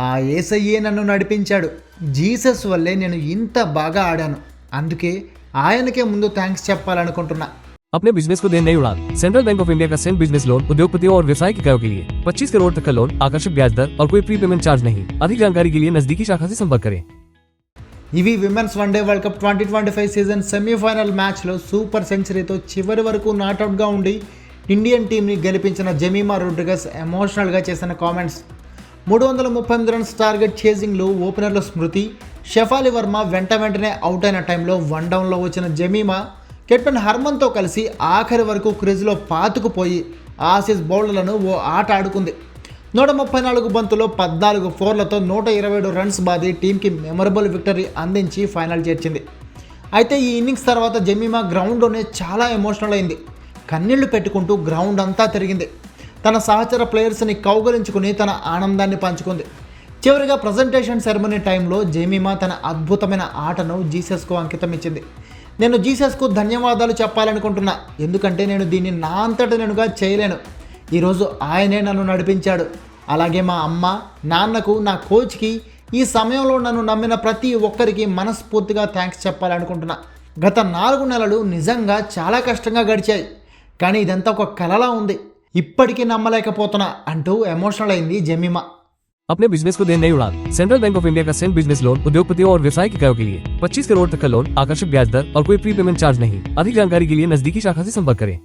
ఆ ఏసయ్యే నన్ను నడిపించాడు జీసస్ వల్లే నేను ఇంత బాగా ఆడాను అందుకే ఆయనకే ముందు థ్యాంక్స్ చెప్పాలనుకుంటున్నా अपने बिजनेस को दें नई उड़ान सेंट्रल बैंक ऑफ इंडिया का सेंट बिजनेस लोन उद्योगपतियों और व्यवसाय इकाइयों के लिए 25 करोड़ तक का लोन आकर्षक ब्याज दर और कोई प्री पेमेंट चार्ज नहीं अधिक जानकारी के लिए नजदीकी शाखा से संपर्क करें ఇవి women's one day world cup twenty twenty five season semifinal మ్యాచ్లో సూపర్ సెంచరీతో చివరి వరకు నాట్అవుట్గా ఉండి ఇండియన్ టీంని గెలిపించిన జమీమా రోడ్రిగస్ ఎమోషనల్గా చేసిన కామెంట్స్ మూడు వందల ముప్పై ఎనిమిది రన్స్ టార్గెట్ చేసింగ్లో ఓపెనర్లో స్మృతి షెఫాలి వర్మ వెంట వెంటనే అవుట్ అయిన టైంలో వన్ డౌన్లో వచ్చిన జమీమా కెప్టెన్ హర్మన్తో కలిసి ఆఖరి వరకు క్రిజ్లో పాతుకుపోయి ఆసీస్ బౌలర్లను ఓ ఆట ఆడుకుంది. నూట ముప్పై నాలుగు బంతులో పద్నాలుగు ఫోర్లతో నూట ఇరవై ఏడు రన్స్ బాది టీంకి మెమరబుల్ విక్టరీ అందించి ఫైనల్ చేర్చింది. అయితే ఈ ఇన్నింగ్స్ తర్వాత జమీమా గ్రౌండ్లోనే చాలా ఎమోషనల్ అయింది. కన్నీళ్ళు పెట్టుకుంటూ గ్రౌండ్ అంతా తిరిగింది. తన సహచర ప్లేయర్స్ని కౌగలించుకుని తన ఆనందాన్ని పంచుకుంది. చివరిగా ప్రజెంటేషన్ సెరమనీ టైంలో జేమిమా తన అద్భుతమైన ఆటను జీసస్కు అంకితం ఇచ్చింది. నేను జీసస్కు ధన్యవాదాలు చెప్పాలనుకుంటున్నా ఎందుకంటే నేను దీన్ని నా అంతట నేనుగా చేయలేను. ఈరోజు ఆయనే నన్ను నడిపించాడు. అలాగే మా అమ్మ నాన్నకు నా కోచ్కి ఈ సమయంలో నన్ను నమ్మిన ప్రతి ఒక్కరికి మనస్ఫూర్తిగా థ్యాంక్స్ చెప్పాలనుకుంటున్నా. గత నాలుగు నెలలు నిజంగా చాలా కష్టంగా గడిచాయి. కానీ ఇదంతా ఒక కలలా ఉంది. ఇప్పటికీ నమ్మలేకపోతున్నా అంటూ ఎమోషనల్ అయింది अपने बिज़नेस को दें नहीं उड़ान सेंट्रल बैंक ऑफ़ इंडिया का सेंट बिज़नेस लोन उद्योगपतियों और व्यवसाय के कार्यों के लिए। 25 करोड़ तक का लोन आकर्षक ब्याज दर और कोई प्री पेमेंट चार्ज नहीं। अधिक जानकारी के लिए नजदीकी शाखा से संपर्क करें।